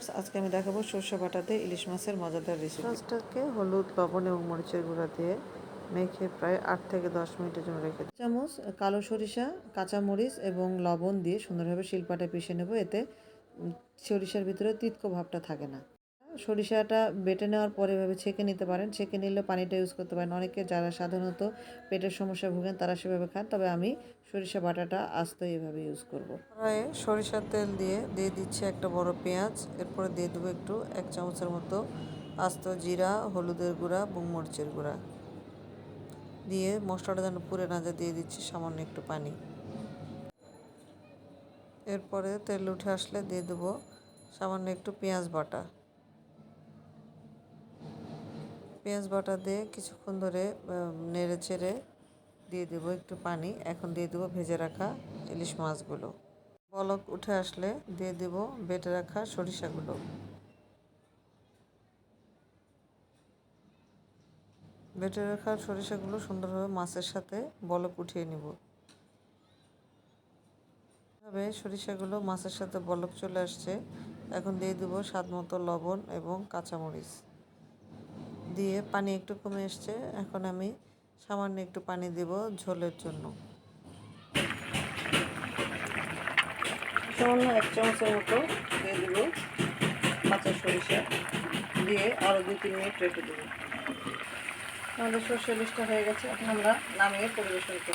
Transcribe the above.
Viewers আজকে আমি দেখাবো সর্ষে বাটাতে ইলিশ মাছের মজাদার রেসিপি মাছটাকে হলুদ লবণ এবং মরিচের গুঁড়া দিয়ে মেখে প্রায় আট থেকে দশ মিনিটের জন্য রেখে। চামচ কালো সরিষা কাঁচা মরিচ এবং লবণ দিয়ে সুন্দরভাবে শিলপাটা পিষে নেব। এতে সরিষার ভিতরে তিতকো ভাবটা থাকে না। সরিষাটা বেটে নেওয়ার পরে এভাবে ছেঁকে নিতে পারেন। ছেঁকে নিলে পানিটা ইউজ করতে পারেন। অনেকে যারা সাধারণত পেটের সমস্যা ভোগেন, তারা সেভাবে খান। তবে আমি সরিষা বাটাটা আস্ত এইভাবে ইউজ করব। কড়াইয়ে সরিষার তেল দিয়ে দিয়ে দিচ্ছি একটা বড় পেঁয়াজ। এরপরে দিয়ে দেবো একটু এক চামচের মতো আস্ত জিরা, হলুদের গুঁড়া, এবং গুঁড়া। দিয়ে মশলাটা যেন পুড়ে না যায়, দিয়ে দিচ্ছি সামান্য একটু পানি। এরপরে তেল উঠে আসলে দিয়ে দেবো সামান্য একটু পেঁয়াজ বাটা। পেঁয়াজ বাটা দিয়ে কিছুক্ষণ ধরে নেড়ে চেড়ে দিয়ে দেবো একটু পানি। এখন দিয়ে দেবো ভেজে রাখা ইলিশ মাছগুলো। বলক উঠে আসলে দিয়ে দেবো বেটে রাখা সরিষাগুলো। বেটে রাখা সরিষাগুলো সুন্দরভাবে মাছের সাথে বলক উঠিয়ে নিব। এভাবে সরিষাগুলো মাছের সাথে বলক চলে আসছে। এখন দিয়ে দেবো স্বাদ মতো লবণ এবং কাঁচামরিচ। দিয়ে পানি একটু কমে এসছে। এখন আমি সামান্য একটু পানি দেব ঝোলের জন্য। সামান্য এক চামচের মতো দিয়ে দেব কাঁচা সরিষা। দিয়ে আরও দুই, তিন মিনিট রেখে দেবো। আমাদের সরষে লিস্টটা হয়ে গেছে। এখন আমরা নামিয়ে পরিবেশন করব।